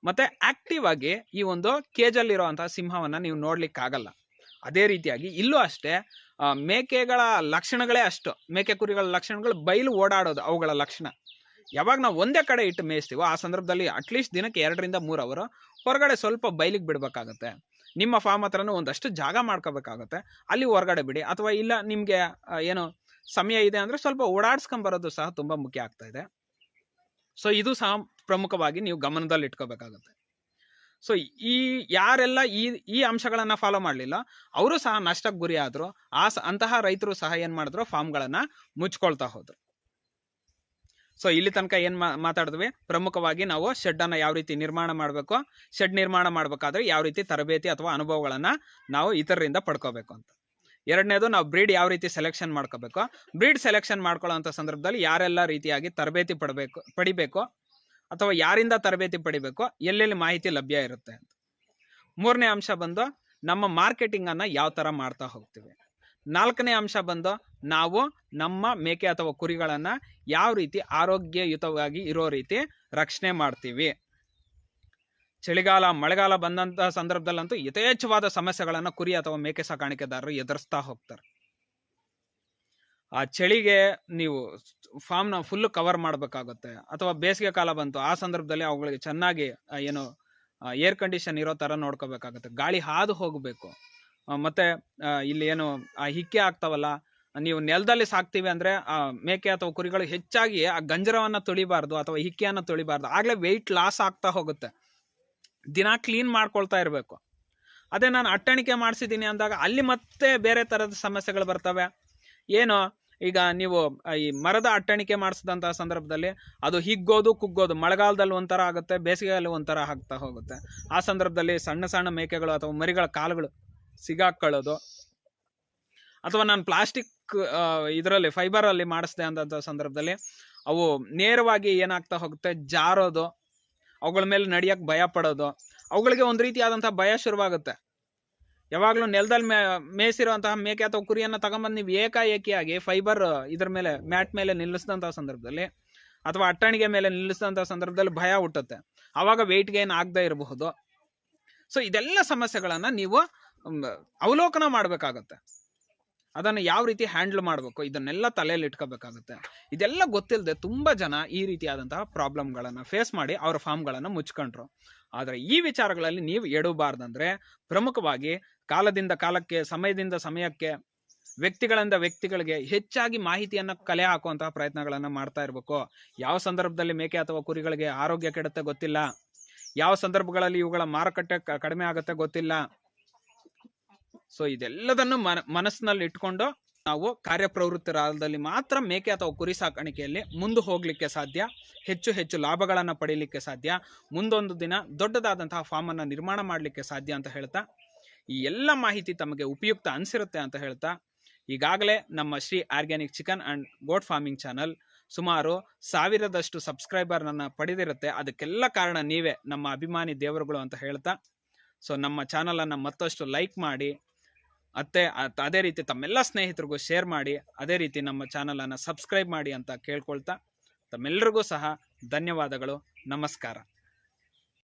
ಮತ್ತು ಆ್ಯಕ್ಟಿವ್ ಆಗಿ ಈ ಒಂದು ಕೇಜಲ್ಲಿರೋ ಅಂಥ ಸಿಂಹವನ್ನು ನೀವು ನೋಡ್ಲಿಕ್ಕಾಗಲ್ಲ. ಅದೇ ರೀತಿಯಾಗಿ ಇಲ್ಲೂ ಅಷ್ಟೇ ಮೇಕೆಗಳ ಲಕ್ಷಣಗಳೇ ಅಷ್ಟು. ಮೇಕೆ ಕುರಿಗಳ ಲಕ್ಷಣಗಳು ಬಯಲು ಓಡಾಡೋದು ಅವುಗಳ ಲಕ್ಷಣ. ಯಾವಾಗ ನಾವು ಒಂದೇ ಕಡೆ ಇಟ್ಟು ಮೇಯಿಸ್ತೀವೋ ಆ ಸಂದರ್ಭದಲ್ಲಿ ಅಟ್ಲೀಸ್ಟ್ ದಿನಕ್ಕೆ ಎರಡರಿಂದ ಮೂರು ಅವರು ಹೊರಗಡೆ ಸ್ವಲ್ಪ ಬಯಲಿಗೆ ಬಿಡಬೇಕಾಗತ್ತೆ. ನಿಮ್ಮ ಫಾರ್ಮ್ ಹತ್ರನೂ ಒಂದಷ್ಟು ಜಾಗ ಮಾಡ್ಕೋಬೇಕಾಗತ್ತೆ. ಅಲ್ಲಿ ಹೊರಗಡೆ ಬಿಡಿ. ಅಥವಾ ಇಲ್ಲ ನಿಮಗೆ ಏನು ಸಮಯ ಇದೆ ಅಂದರೆ ಸ್ವಲ್ಪ ಓಡಾಡ್ಸ್ಕೊಂಬರೋದು ಸಹ ತುಂಬ ಮುಖ್ಯ ಆಗ್ತಾ ಇದೆ. ಸೊ ಇದು ಸಹ ಪ್ರಮುಖವಾಗಿ ನೀವು ಗಮನದಲ್ಲಿ ಇಟ್ಕೋಬೇಕಾಗತ್ತೆ ಸೊ ಈ ಯಾರೆಲ್ಲ ಈ ಈ ಅಂಶಗಳನ್ನ ಫಾಲೋ ಮಾಡಲಿಲ್ಲ, ಅವರು ಸಹ ನಷ್ಟಕ್ಕೆ ಗುರಿ ಆದ್ರು. ಆ ಅಂತಹ ರೈತರು ಸಹ ಏನ್ ಮಾಡಿದ್ರು ಫಾರ್ಮ್ಗಳನ್ನ ಮುಚ್ಕೊಳ್ತಾ ಹೋದ್ರು. ಸೊ ಇಲ್ಲಿ ತನಕ ಏನ್ ಮಾತಾಡಿದ್ವಿ? ಪ್ರಮುಖವಾಗಿ ನಾವು ಶೆಡ್ ಅನ್ನ ಯಾವ ರೀತಿ ನಿರ್ಮಾಣ ಮಾಡಬೇಕು ಶೆಡ್ ನಿರ್ಮಾಣ ಮಾಡಬೇಕಾದ್ರೆ ಯಾವ ರೀತಿ ತರಬೇತಿ ಅಥವಾ ಅನುಭವಗಳನ್ನ ನಾವು ಇತರರಿಂದ ಪಡ್ಕೋಬೇಕು ಅಂತ. ಎರಡನೇದು ನಾವು ಬ್ರೀಡ್ ಯಾವ ರೀತಿ ಸೆಲೆಕ್ಷನ್ ಮಾಡ್ಕೋಬೇಕು. ಬ್ರೀಡ್ ಸೆಲೆಕ್ಷನ್ ಮಾಡ್ಕೊಳ್ಳೋ ಸಂದರ್ಭದಲ್ಲಿ ಯಾರೆಲ್ಲ ರೀತಿಯಾಗಿ ತರಬೇತಿ ಪಡಬೇಕು, ಪಡಿಬೇಕು? ಅಥವಾ ಯಾರಿಂದ ತರಬೇತಿ ಪಡಿಬೇಕು, ಎಲ್ಲೆಲ್ಲಿ ಮಾಹಿತಿ ಲಭ್ಯ ಇರುತ್ತೆ ಅಂತ. ಮೂರನೇ ಅಂಶ ಬಂದು ನಮ್ಮ ಮಾರ್ಕೆಟಿಂಗ್ ಅನ್ನ ಯಾವ ತರ ಮಾಡ್ತಾ ಹೋಗ್ತೀವಿ. ನಾಲ್ಕನೇ ಅಂಶ ಬಂದು ನಾವು ನಮ್ಮ ಮೇಕೆ ಅಥವಾ ಕುರಿಗಳನ್ನ ಯಾವ ರೀತಿ ಆರೋಗ್ಯಯುತವಾಗಿ ಇರೋ ರೀತಿ ರಕ್ಷಣೆ ಮಾಡ್ತೀವಿ. ಚಳಿಗಾಲ, ಮಳೆಗಾಲ ಬಂದಂತಹ ಸಂದರ್ಭದಲ್ಲಂತೂ ಯಥೇಚ್ಛವಾದ ಸಮಸ್ಯೆಗಳನ್ನು ಕುರಿ ಅಥವಾ ಮೇಕೆ ಸಾಕಾಣಿಕೆದಾರರು ಎದುರಿಸ್ತಾ ಹೋಗ್ತಾರೆ. ಆ ಚಳಿಗೆ ನೀವು ಫಾರ್ಮ್ನ ಫುಲ್ ಕವರ್ ಮಾಡಬೇಕಾಗುತ್ತೆ. ಅಥವಾ ಬೇಸಿಗೆ ಕಾಲ ಬಂತು, ಆ ಸಂದರ್ಭದಲ್ಲಿ ಅವುಗಳಿಗೆ ಚೆನ್ನಾಗಿ ಏನು ಏರ್ ಕಂಡೀಷನ್ ಇರೋ ಥರ ನೋಡ್ಕೋಬೇಕಾಗುತ್ತೆ. ಗಾಳಿ ಹಾದು ಹೋಗಬೇಕು. ಮತ್ತೆ ಇಲ್ಲಿ ಏನು, ಆ, ಹಿಕ್ಕೆ ಆಗ್ತಾವಲ್ಲ, ನೀವು ನೆಲದಲ್ಲಿ ಸಾಕ್ತೀವಿ ಅಂದ್ರೆ, ಆ, ಮೇಕೆ ಅಥವಾ ಕುರಿಗಳು ಹೆಚ್ಚಾಗಿ ಆ ಗಂಜರವನ್ನ ತೊಳಿಬಾರ್ದು ಅಥವಾ ಹಿಕ್ಕೆಯನ್ನು ತೊಳಿಬಾರ್ದು. ಆಗಲೇ ವೆಯ್ಟ್ ಲಾಸ್ ಆಗ್ತಾ ಹೋಗುತ್ತೆ. ದಿನ ಕ್ಲೀನ್ ಮಾಡ್ಕೊಳ್ತಾ ಇರಬೇಕು. ಅದೇ ನಾನು ಅಟ್ಟಣಿಕೆ ಮಾಡಿಸಿದ್ದೀನಿ ಅಂದಾಗ ಅಲ್ಲಿ ಮತ್ತೆ ಬೇರೆ ಥರದ ಸಮಸ್ಯೆಗಳು ಬರ್ತವೆ. ಏನು ಈಗ ನೀವು ಈ ಮರದ ಅಟ್ಟಣಿಕೆ ಮಾಡಿಸಿದಂತಹ ಸಂದರ್ಭದಲ್ಲಿ ಅದು ಹಿಗ್ಗೋದು, ಕುಗ್ಗೋದು, ಮಳೆಗಾಲದಲ್ಲಿ ಒಂಥರ ಆಗುತ್ತೆ, ಬೇಸಿಗೆಯಲ್ಲಿ ಒಂಥರ ಆಗ್ತಾ ಹೋಗುತ್ತೆ. ಆ ಸಂದರ್ಭದಲ್ಲಿ ಸಣ್ಣ ಸಣ್ಣ ಮೇಕೆಗಳು ಅಥವಾ ಮರಿಗಳ ಕಾಲುಗಳು ಸಿಗಾಕೊಳ್ಳೋದು. ಅಥವಾ ನಾನು ಪ್ಲಾಸ್ಟಿಕ್ ಇದರಲ್ಲಿ, ಫೈಬರಲ್ಲಿ ಮಾಡಿಸಿದೆ ಅಂತ ಸಂದರ್ಭದಲ್ಲಿ ಅವು ನೇರವಾಗಿ ಏನಾಗ್ತಾ ಹೋಗುತ್ತೆ, ಜಾರೋದು, ಅವುಗಳ ಮೇಲೆ ನಡೆಯಕ್ಕೆ ಭಯ ಪಡೋದು. ಅವುಗಳಿಗೆ ಒಂದು ರೀತಿಯಾದಂಥ ಭಯ ಶುರುವಾಗುತ್ತೆ. ಯಾವಾಗಲೂ ನೆಲದಲ್ಲಿ ಮೇ, ಮೇಯಿಸಿರುವಂತಹ ಮೇಕೆ ಅಥವಾ ಕುರಿಯನ್ನು ತಗೊಂಬಂದು ನೀವು ಏಕಾಏಕಿಯಾಗಿ ಫೈಬರ್ ಇದ್ರ ಮೇಲೆ, ಮ್ಯಾಟ್ ಮೇಲೆ ನಿಲ್ಲಿಸಿದಂತಹ ಸಂದರ್ಭದಲ್ಲಿ ಅಥವಾ ಅಟ್ಟಣಿಗೆ ಮೇಲೆ ನಿಲ್ಲಿಸಿದಂಥ ಸಂದರ್ಭದಲ್ಲಿ ಭಯ ಹುಟ್ಟುತ್ತೆ. ಆವಾಗ ವೆಯ್ಟ್ ಗೇನ್ ಆಗದೇ ಇರಬಹುದು. ಸೊ ಇದೆಲ್ಲ ಸಮಸ್ಯೆಗಳನ್ನು ನೀವು ಅವಲೋಕನ ಮಾಡಬೇಕಾಗತ್ತೆ. ಅದನ್ನು ಯಾವ ರೀತಿ ಹ್ಯಾಂಡಲ್ ಮಾಡಬೇಕು, ಇದನ್ನೆಲ್ಲ ತಲೆಯಲ್ಲಿ ಇಟ್ಕೋಬೇಕಾಗುತ್ತೆ. ಇದೆಲ್ಲ ಗೊತ್ತಿಲ್ಲದೆ ತುಂಬ ಜನ ಈ ರೀತಿಯಾದಂತಹ ಪ್ರಾಬ್ಲಮ್ಗಳನ್ನು ಫೇಸ್ ಮಾಡಿ ಅವರ ಫಾರ್ಮ್ಗಳನ್ನು ಮುಚ್ಕೊಂಡ್ರು. ಆದರೆ ಈ ವಿಚಾರಗಳಲ್ಲಿ ನೀವು ಎಡಬಾರ್ದಂದ್ರೆ ಪ್ರಮುಖವಾಗಿ ಕಾಲದಿಂದ ಕಾಲಕ್ಕೆ, ಸಮಯದಿಂದ ಸಮಯಕ್ಕೆ, ವ್ಯಕ್ತಿಗಳಿಂದ ವ್ಯಕ್ತಿಗಳಿಗೆ ಹೆಚ್ಚಾಗಿ ಮಾಹಿತಿಯನ್ನು ಕಲೆ ಹಾಕುವಂತಹ ಪ್ರಯತ್ನಗಳನ್ನು ಮಾಡ್ತಾ ಇರಬೇಕು. ಯಾವ ಸಂದರ್ಭದಲ್ಲಿ ಮೇಕೆ ಅಥವಾ ಕುರಿಗಳಿಗೆ ಆರೋಗ್ಯ ಕೆಡುತ್ತೆ ಗೊತ್ತಿಲ್ಲ. ಯಾವ ಸಂದರ್ಭಗಳಲ್ಲಿ ಇವುಗಳ ಮಾರುಕಟ್ಟೆ ಕಡಿಮೆ ಆಗುತ್ತೆ ಗೊತ್ತಿಲ್ಲ. ಸೊ ಇದೆಲ್ಲದನ್ನು ಮನ, ಮನಸ್ಸಿನಲ್ಲಿ ಇಟ್ಕೊಂಡು ನಾವು ಕಾರ್ಯಪ್ರವೃತ್ತರಾದಲ್ಲಿ ಮಾತ್ರ ಮೇಕೆ ಅಥವಾ ಕುರಿ ಸಾಕಾಣಿಕೆಯಲ್ಲಿ ಮುಂದೆ ಹೋಗಲಿಕ್ಕೆ ಸಾಧ್ಯ. ಹೆಚ್ಚು ಹೆಚ್ಚು ಲಾಭಗಳನ್ನು ಪಡೀಲಿಕ್ಕೆ ಸಾಧ್ಯ. ಮುಂದೊಂದು ದಿನ ದೊಡ್ಡದಾದಂತಹ ಫಾರ್ಮನ್ನು ನಿರ್ಮಾಣ ಮಾಡಲಿಕ್ಕೆ ಸಾಧ್ಯ ಅಂತ ಹೇಳ್ತಾ ಈ ಎಲ್ಲ ಮಾಹಿತಿ ತಮಗೆ ಉಪಯುಕ್ತ ಅನಿಸಿರುತ್ತೆ ಅಂತ ಹೇಳ್ತಾ, ಈಗಾಗಲೇ ನಮ್ಮ Shri organic chicken and goat farming channel ಸುಮಾರು ಸಾವಿರದಷ್ಟು ಸಬ್ಸ್ಕ್ರೈಬರ್ನನ್ನು ಪಡೆದಿರುತ್ತೆ. ಅದಕ್ಕೆಲ್ಲ ಕಾರಣ ನೀವೇ, ನಮ್ಮ ಅಭಿಮಾನಿ ದೇವರುಗಳು ಅಂತ ಹೇಳ್ತಾ. ಸೊ, ನಮ್ಮ ಚಾನಲನ್ನು ಮತ್ತಷ್ಟು ಲೈಕ್ ಮಾಡಿ, ಅತ್ತೆ, ಅತ್- ಅದೇ ರೀತಿ ತಮ್ಮೆಲ್ಲ ಸ್ನೇಹಿತರಿಗೂ ಶೇರ್ ಮಾಡಿ, ಅದೇ ರೀತಿ ನಮ್ಮ ಚಾನಲನ್ನು ಸಬ್ಸ್ಕ್ರೈಬ್ ಮಾಡಿ ಅಂತ ಕೇಳ್ಕೊಳ್ತಾ ತಮ್ಮೆಲ್ಲರಿಗೂ ಸಹ ಧನ್ಯವಾದಗಳು. ನಮಸ್ಕಾರ.